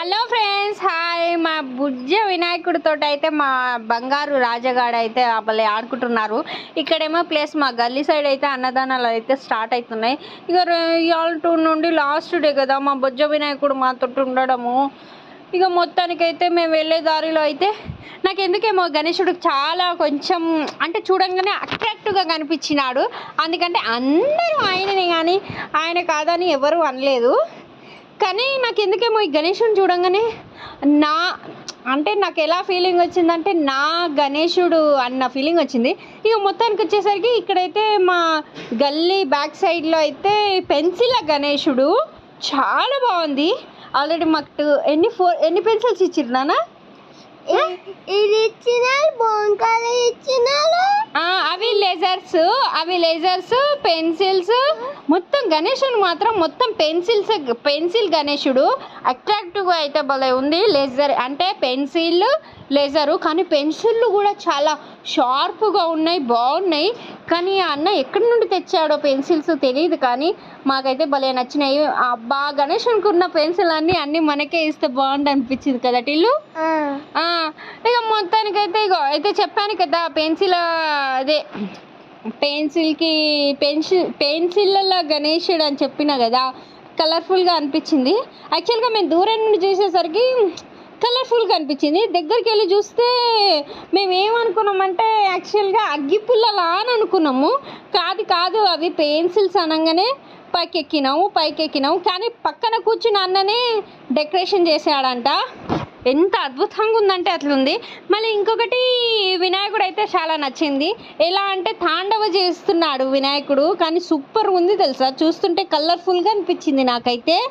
Hello friends hi. మా బుజ్జ వినాయకుడితో అయితే మా బంగారు రాజగాడ అయితే భలే ఆడుకుంటున్నారు. ఇక్కడేమో ప్లేస్ మా గల్లీ సైడ్ అయితే అన్నదానాలు అయితే స్టార్ట్ అవుతున్నాయి. ఇక ఇవాళ టూ నుండి లాస్ట్ డే కదా మా బుజ్జ వినాయకుడు మాతో ఉండడము. ఇక మొత్తానికైతే మేము వెళ్ళే దారిలో అయితే నాకు ఎందుకేమో గణేశుడు చాలా కొంచెం అంటే చూడంగానే అట్రాక్టివ్గా కనిపించినాడు. అందుకంటే అందరూ ఆయననే కానీ ఆయన కాదని ఎవరు అనలేదు. కానీ నాకు ఎందుకేమో ఈ గణేశుని చూడంగానే నా అంటే నాకు ఎలా ఫీలింగ్ వచ్చిందంటే నా గణేశుడు అన్న ఫీలింగ్ వచ్చింది. ఇక మొత్తానికి వచ్చేసరికి ఇక్కడైతే మా గల్లీ బ్యాక్ సైడ్లో అయితే పెన్సిల్ గణేశుడు చాలా బాగుంది. ఆల్రెడీ మాకు ఎన్ని ఫోర్ ఎన్ని పెన్సిల్స్ ఇచ్చిర్రు నాన్న? ఇది ఇచ్చినారు బొంకాలు ఇచ్చినారు ఆ, అవి లేజర్స్ అవి లేజర్స్ పెన్సిల్స్ మొత్తం గణేశుడు మాత్రం మొత్తం పెన్సిల్స్ పెన్సిల్ గణేశుడు అట్రాక్టివ్గా అయితే భలే ఉంది. లేజర్ అంటే పెన్సిల్ లేజరు కానీ పెన్సిళ్ళు కూడా చాలా షార్ప్గా ఉన్నాయి బాగున్నాయి. కానీ ఆ అన్న ఎక్కడి నుండి తెచ్చాడో పెన్సిల్స్ తెలియదు కానీ మాకైతే భలే నచ్చినాయి. అబ్బా గణేశునికి ఉన్న పెన్సిల్ అన్నీ అన్నీ మనకే ఇస్తే బాగుండు అనిపించింది కదా టిల్లు? ఇక మొత్తానికైతే ఇగో అయితే చెప్పాను కదా పెన్సిల్ అదే పెన్సిల్కి పెన్సిల్ పెన్సిల్లలో గణేశుడు అని చెప్పిన కదా కలర్ఫుల్గా అనిపించింది. యాక్చువల్గా మేము దూరం నుండి చూసేసరికి కలర్ఫుల్గా అనిపించింది. దగ్గరికి వెళ్ళి చూస్తే మేము ఏమనుకున్నామంటే యాక్చువల్గా అగ్గిపుల్లలా అని అనుకున్నాము. కాదు కాదు అవి పెన్సిల్స్ అనగానే పైకెక్కినాము పైకెక్కినాము కానీ పక్కన కూర్చుని అన్ననే డెకరేషన్ చేశాడంట. ఎంత అద్భుతంగా ఉందంటే అట్లుంది. మళ్ళీ ఇంకొకటి వినాయకుడు అయితే చాలా నచ్చింది. ఎలా అంటే తాండవ చేస్తున్నాడు వినాయకుడు కానీ సూపర్ ఉంది తెలుసా? చూస్తుంటే కలర్ఫుల్గా అనిపించింది నాకైతే.